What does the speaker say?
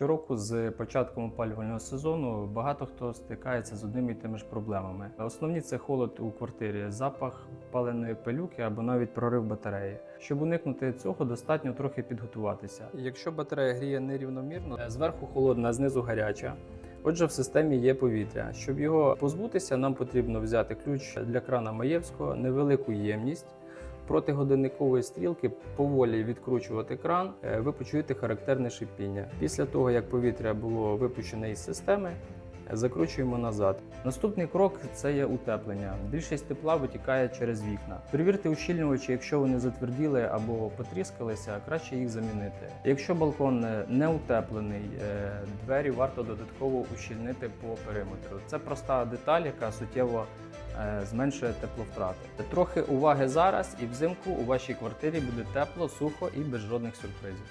Щороку з початком опалювального сезону багато хто стикається з одними і тими ж проблемами. Основні це холод у квартирі, запах паленої пилюки або навіть прорив батареї. Щоб уникнути цього, достатньо трохи підготуватися. Якщо батарея гріє нерівномірно, е, зверху холодна, а знизу гаряча. Отже, в системі є повітря. Щоб його позбутися, нам потрібно взяти ключ для крана Маєвського, невелику ємність. Проти годинникової стрілки поволі відкручувати кран, е, ви почуєте характерне шипіння. Після того, як повітря було випущене із системи, закручуємо назад. Наступний крок це є утеплення. Більшість тепла витікає через вікна. Перевірте ущільнювачі, якщо вони затверділи або потріскалися, краще їх замінити. Якщо балкон е, не утеплений, е, двері варто додатково ущільнити по периметру. Це проста деталь, яка суттєво зменшує тепловтрати. Трохи уваги зараз, і взимку у вашій квартирі буде тепло, сухо і без жодних сюрпризів.